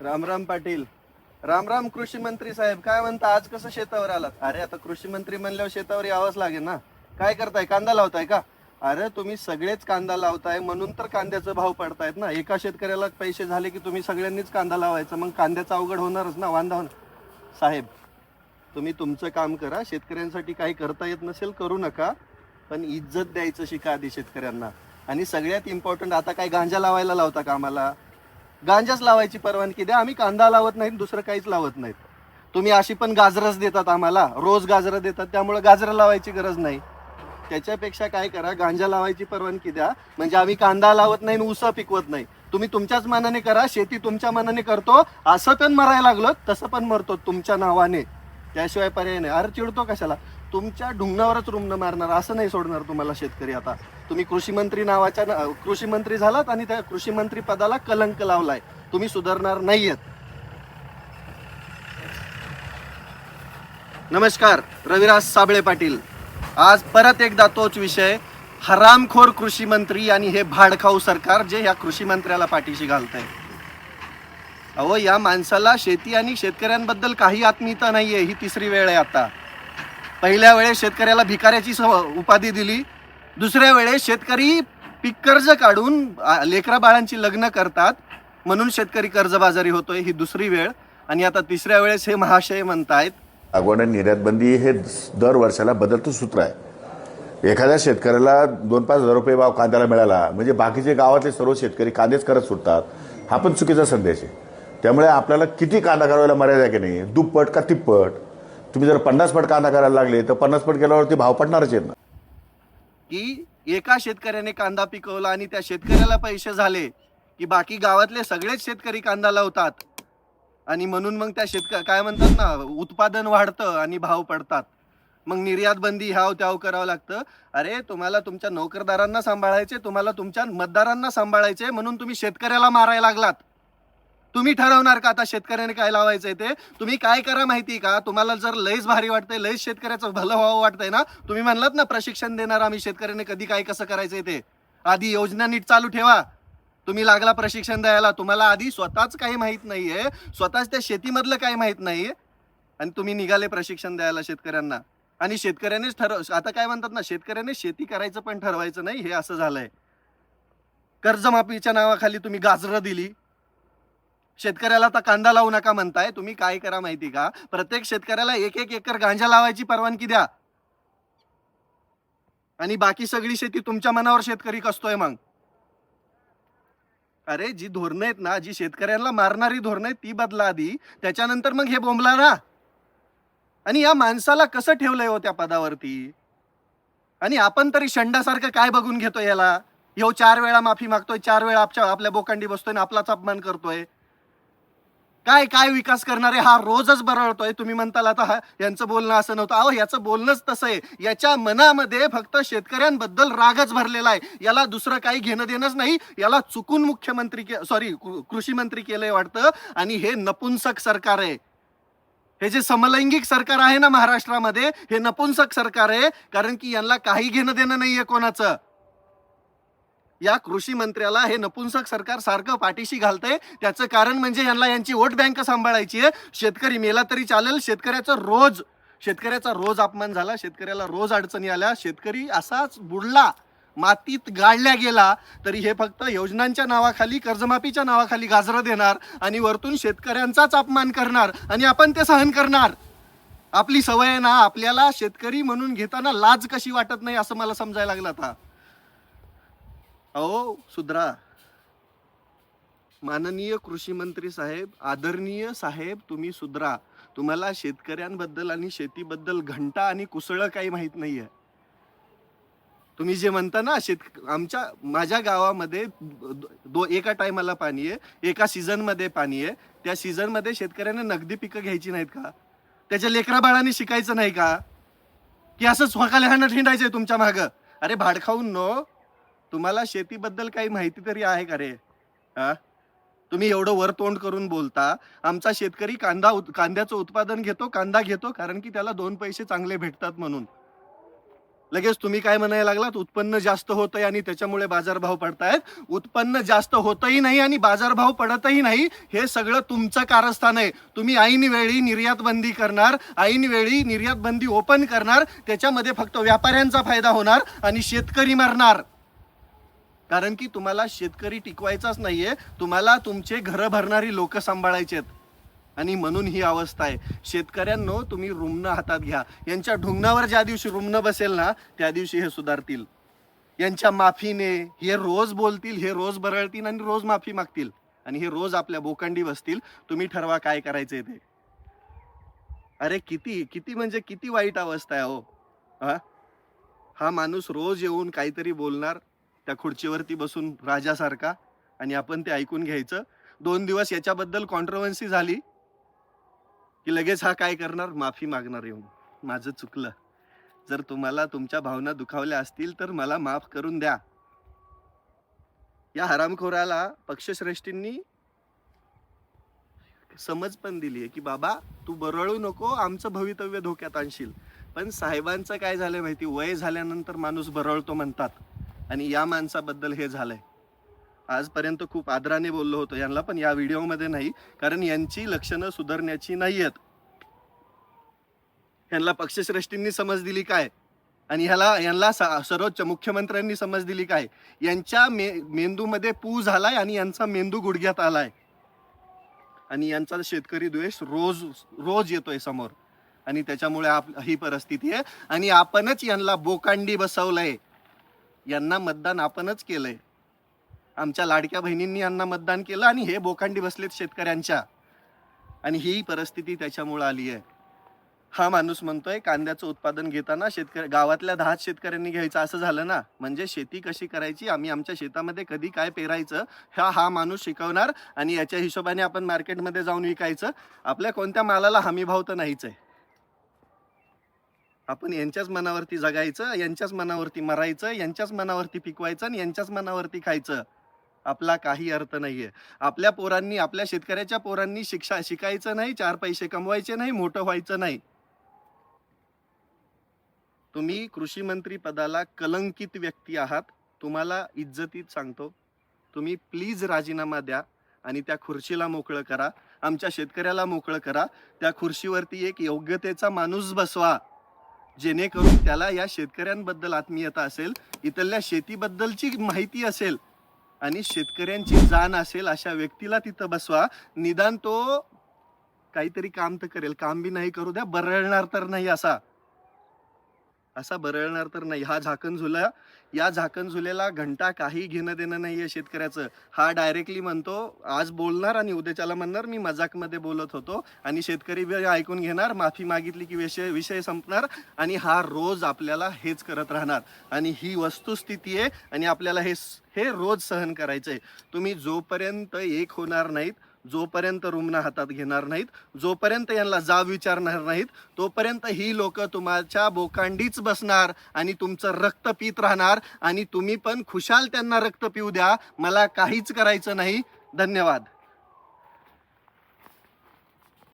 रामराम पाटील. रामराम कृषी मंत्री साहेब काय म्हणता? आज कसं शेतावर आलात? अरे आता कृषी मंत्री म्हणल्यावर शेतावर यावंच लागेल ना? काय करताय? कांदा लावताय का? अरे तुम्ही सगळेच कांदा लावताय म्हणून तर कांद्याचे भाव पडतायत ना? एका शेतकऱ्याला पैसे झाले की तुम्ही सगळ्यांनीच कांदा लावायचा मग कांद्याचा अवघड होणारच ना? वांदा होणार साहेब तुम्ही तुमचं काम करा शेतकऱ्यांसाठी काही करता येत नसेल करू नका पण इज्जत द्यायचं शिका आधी शेतकऱ्यांना. आणि सगळ्यात इम्पॉर्टंट आता काय गांजा लावायला लावता का आम्हाला? गांजाच लावायची परवानगी द्या. आम्ही कांदा लावत नाही दुसरं काहीच लावत नाहीत. तुम्ही अशी पण गाजरच देतात आम्हाला. रोज गाजरं देतात. त्यामुळे गाजरं लावायची गरज नाही. त्याच्यापेक्षा काय करा गांजा लावायची परवानगी द्या. म्हणजे आम्ही कांदा लावत नाही आणि ऊस पिकवत नाही. तुम्ही तुमच्याच मनाने करा. शेती तुमच्या मनाने करतो. असं पण मरायला लागलो तसं पण मरतो तुमच्या नावाने. त्याशिवाय पर्याय नाही. अरे चिडतो कशाला? तुमच्या ढुंगणावरच रुग्ण मारणार. असं नाही सोडणार तुम्हाला शेतकरी आता. तुम्ही कृषी मंत्री नावाच्या ना- कृषी मंत्री झालात आणि त्या कृषी मंत्री पदाला कलंक लावलाय. तुम्ही सुधारणार नाहीयेत. नमस्कार रविराज साबळे पाटील. आज परत एकदा तोच विषय हरामखोर कृषी मंत्री आणि हे भाडखाऊ सरकार जे या कृषी मंत्र्याला पाठीशी घालत आहे अहो या माणसाला शेती आणि शेतकऱ्यांबद्दल काही आत्मीयता नाहीये ही तिसरी वेळ आहे आता. पहिल्या वेळेस शेतकऱ्याला भिकाऱ्याची उपाधी दिली दुसऱ्या वेळेस शेतकरी पीक कर्ज काढून लेकरा बाळांची लग्न करतात म्हणून शेतकरी कर्जबाजारी होतोय ही दुसरी वेळ. आणि आता तिसऱ्या वेळेस हे महाशय म्हणतायत लागवड आणि हे दर वर्षाला बदलतं सूत्र आहे. एखाद्या शेतकऱ्याला दोन पाच हजार रुपये भाव कांद्याला मिळाला म्हणजे बाकीचे गावातले सर्व शेतकरी कांदेच करत सुटतात हा पण चुकीचा संदेश आहे. त्यामुळे आपल्याला किती कांदा करायला मर्यादा की नाही? दुप्पट का तिप्पट? तुम्ही जर पन्नास पट कांदा करायला लागले तर पन्नास पट केल्यावरती भाव पडणारच आहेत ना. की एका शेतकऱ्याने कांदा पिकवला आणि त्या शेतकऱ्याला पैसे झाले की बाकी गावातले सगळेच शेतकरी कांदा लावतात. आणि म्हणून मग त्या शेतक काय म्हणतात ना उत्पादन वाढतं आणि भाव पडतात. मग निर्यात बंदी ह्याव त्याव करावं लागतं. अरे तुम्हाला तुमच्या नोकरदारांना सांभाळायचे तुम्हाला तुमच्या मतदारांना सांभाळायचे म्हणून तुम्ही शेतकऱ्याला मारायला लागलात. तुम्ही ठरवणार का आता शेतकऱ्याने काय लावायचंय ते? तुम्ही काय करा माहिती का? तुम्हाला जर लयच भारी वाटतंय लयच शेतकऱ्याचं भलं व्हावं वाटतंय ना तुम्ही म्हणलात ना प्रशिक्षण देणार आम्ही शेतकऱ्याने कधी काय कसं करायचंय ते. आधी योजना नीट चालू ठेवा. तुम्ही लागला प्रशिक्षण द्यायला तुम्हाला आधी स्वतःच काही माहीत नाहीये स्वतःच त्या शेतीमधलं काही माहीत नाहीये आणि तुम्ही निघाले प्रशिक्षण द्यायला शेतकऱ्यांना. आणि शेतकऱ्यानेच ठरव आता काय म्हणतात ना शेतकऱ्याने शेती करायचं पण ठरवायचं नाही हे असं झालंय. कर्जमाफीच्या नावाखाली तुम्ही गाजरं दिली. शेतकऱ्याला आता कांदा लावू नका म्हणताय. तुम्ही काय करा माहिती का? प्रत्येक शेतकऱ्याला एक एक एकर गांजा लावायची परवानगी द्या. आणि बाकी सगळी शेती तुमच्या मनावर शेतकरी कसतोय मग? अरे जी धोरणं आहेत ना जी शेतकऱ्यांना मारणारी धोरणं आहेत ती बदला आधी. त्याच्यानंतर मग हे बोंबला ना. आणि या माणसाला कसं ठेवलंय हो त्या पदावरती? आणि आपण तरी शंडासारखं काय बघून घेतोय याला? यो चार वेळा माफी मागतोय चार वेळा आपच्या आपल्या बोकांडी बसतोय आणि आपलाच अपमान करतोय. काय काय विकास करणारे हा रोजच बरळतोय. तुम्ही म्हणताल आता हा यांचं बोलणं असं नव्हतं. अहो याचं बोलणंच तसं आहे. याच्या मनामध्ये फक्त शेतकऱ्यांबद्दल रागच भरलेला आहे. याला दुसरं काही घेणं देणंच नाही. याला चुकून मुख्यमंत्री सॉरी कृषी मंत्री केलंय वाटतं. आणि हे नपुंसक सरकार आहे. हे जे समलैंगिक सरकार आहे ना महाराष्ट्रामध्ये हे नपुंसक सरकार आहे. कारण की यांना काही घेणं देणं नाहीये कोणाचं. या कृषी मंत्र्याला हे नपुंसक सरकार सारखं पाठीशी घालतंय. त्याचं कारण म्हणजे यांना यांची वोट बँक सांभाळायची आहे. शेतकरी मेला तरी चालेल. शेतकऱ्याचं रोज शेतकऱ्याचा रोज अपमान झाला. शेतकऱ्याला रोज अडचणी आल्या. शेतकरी असाच बुडला मातीत गाडल्या गेला तरी हे फक्त योजनांच्या नावाखाली कर्जमाफीच्या नावाखाली गाजरं देणार आणि वरतून शेतकऱ्यांचाच अपमान करणार आणि आपण ते सहन करणार. आपली सवय आहे ना आपल्याला शेतकरी म्हणून घेताना लाज कशी वाटत नाही असं मला समजायला लागलं आता. अहो सुधरा. माननीय कृषी मंत्री साहेब आदरणीय साहेब तुम्ही सुधरा. तुम्हाला शेतकऱ्यांबद्दल आणि शेतीबद्दल घंटा आणि कुसळं काही माहीत नाहीये. तुम्ही जे म्हणता ना शेत आमच्या माझ्या गावामध्ये दो एका टायमाला पाणी आहे एका सीझनमध्ये पाणी आहे. त्या सीझनमध्ये शेतकऱ्यांना नगदी पिकं घ्यायची नाहीत का? त्याच्या लेकरा बाळाने शिकायचं नाही का? की असं स्वकाले हाणं ठिंडायचंय तुमच्या मागं. अरे भाड खाऊन नो. तुम्हाला शेतीबद्दल काही माहिती तरी आहे का रे? हा? तुम्ही एवढं वर तोंड करून बोलता. आमचा शेतकरी कांदा उत- कांद्याचं उत्पादन घेतो कांदा घेतो कारण की त्याला दोन पैसे चांगले भेटतात म्हणून. लगेच तुम्ही काय म्हणायला लागलात? उत्पन्न जास्त होतंय आणि त्याच्यामुळे बाजारभाव पडतायत. उत्पन्न जास्त होतही नाही आणि बाजारभाव पडतही नाही. हे सगळं तुमचं कारस्थान आहे. तुम्ही ऐन वेळी निर्यात बंदी करणार ऐन वेळी निर्यात बंदी ओपन करणार त्याच्यामध्ये फक्त व्यापाऱ्यांचा फायदा होणार आणि शेतकरी मरणार. कारण की तुम्हाला शेतकरी टिकवायचाच नाहीये. तुम्हाला तुमचे घरं भरणारी लोक सांभाळायचे आहेत. आणि म्हणून ही अवस्था आहे. शेतकऱ्यांनो तुम्ही रुग्ण हातात घ्या. यांच्या ढुंगणावर ज्या दिवशी रुग्ण बसेल ना त्या दिवशी हे सुधारतील. यांच्या माफीने हे रोज बोलतील हे रोज बरळतील आणि रोज माफी मागतील. आणि हे रोज आपल्या बोकांडी बसतील. तुम्ही ठरवा काय करायचंय ते. अरे किती किती म्हणजे किती वाईट अवस्था आहे हो. हा? माणूस रोज येऊन काहीतरी बोलणार त्या खुर्चीवरती बसून राजासारखा आणि आपण ते ऐकून घ्यायचं. दोन दिवस याच्याबद्दल कॉन्ट्रोवर्सी झाली की लगेच हा काय करणार? माफी मागणार येऊन. माझं चुकलं. जर तुम्हाला तुमच्या भावना दुखावल्या असतील तर मला माफ करून द्या. या हरामखोराला पक्षश्रेष्ठींनी समज पण दिली आहे की बाबा तू बरळू नको आमचं भवितव्य धोक्यात आणशील. पण साहेबांचं काय झालं माहिती? वय झाल्यानंतर माणूस बरळतो म्हणतात. आणि या माणसाबद्दल हे झालंय. आजपर्यंत खूप आदराने बोललो होतो यांना पण या व्हिडिओमध्ये नाही कारण यांची लक्षणं सुधारण्याची नाही आहेत यांना पक्षश्रेष्ठींनी समज दिली काय? आणि ह्याला यांना सर्वोच्च मुख्यमंत्र्यांनी समज दिली काय? यांच्या मे मेंदूमध्ये पू झालाय आणि यांचा मेंदू गुडघ्यात आलाय. आणि यांचा शेतकरी द्वेष रोज रोज येतोय समोर. आणि त्याच्यामुळे आप ही परिस्थिती आहे. आणि आपणच यांना बोकांडी बसवलंय. यांना मतदान आपणच केलंय. आमच्या लाडक्या बहिणींनी यांना मतदान केलं आणि हे बोकांडी बसलेत शेतकऱ्यांच्या. आणि ही परिस्थिती त्याच्यामुळे आली आहे. हा माणूस म्हणतोय कांद्याचं उत्पादन घेताना शेतकरी गावातल्या दहा शेतकऱ्यांनी घ्यायचं असं झालं ना? म्हणजे शेती कशी करायची आम्ही आमच्या शेतामध्ये कधी काय पेरायचं हा हा माणूस शिकवणार आणि याच्या हिशोबाने आपण मार्केटमध्ये जाऊन विकायचं. आपल्या कोणत्या मालाला हमी भाव तर नाहीच आहे. आपण यांच्याच मनावरती जगायचं यांच्याच मनावरती मरायचं यांच्याच मनावरती पिकवायचं आणि यांच्याच मनावरती खायचं. आपला काही अर्थ नाहीये. आपल्या पोरांनी आपल्या शेतकऱ्याच्या पोरांनी शिक्षा शिकायचं नाही चार पैसे कमवायचे नाही मोठं व्हायचं नाही. तुम्ही कृषी मंत्री पदाला कलंकित व्यक्ती आहात. तुम्हाला इज्जतीत सांगतो. तुम्ही प्लीज राजीनामा द्या आणि त्या खुर्चीला मोकळं करा. आमच्या शेतकऱ्याला मोकळं करा. त्या खुर्चीवरती एक योग्यतेचा माणूस बसवा. जेणेकरून त्याला या शेतकऱ्यांबद्दल आत्मीयता असेल इथल्या शेतीबद्दलची माहिती असेल आणि शेतकऱ्यांची जाण असेल अशा व्यक्तीला तिथं बसवा. निदान तो काहीतरी काम तर करेल. काम बी नाही करू द्या बरळणार तर नाही असा. असा बरळणार तर नाही. हा झाकण झुला या झाकण झुलेला घंटा काही घेणं देणं नाही आहे शेतकऱ्याचं. हा डायरेक्टली म्हणतो आज बोलणार आणि उद्याच्याला म्हणणार मी मजाकमध्ये बोलत होतो आणि शेतकरी ऐकून घेणार माफी मागितली की विषय विषय संपणार आणि हा रोज आपल्याला हेच करत राहणार. आणि ही वस्तुस्थिती आहे आणि आपल्याला हे हे रोज सहन करायचं आहे तुम्ही जोपर्यंत एक होणार नाहीत जोपर्यंत रुग्ण हातात घेणार नाहीत जोपर्यंत यांना जाब विचारणार नाहीत तोपर्यंत ही लोक तुमच्या बोकांडीच बसणार आणि तुमचं रक्त पित राहणार आणि तुम्ही पण खुशाल त्यांना रक्त पिऊ द्या. मला काहीच करायचं नाही. धन्यवाद.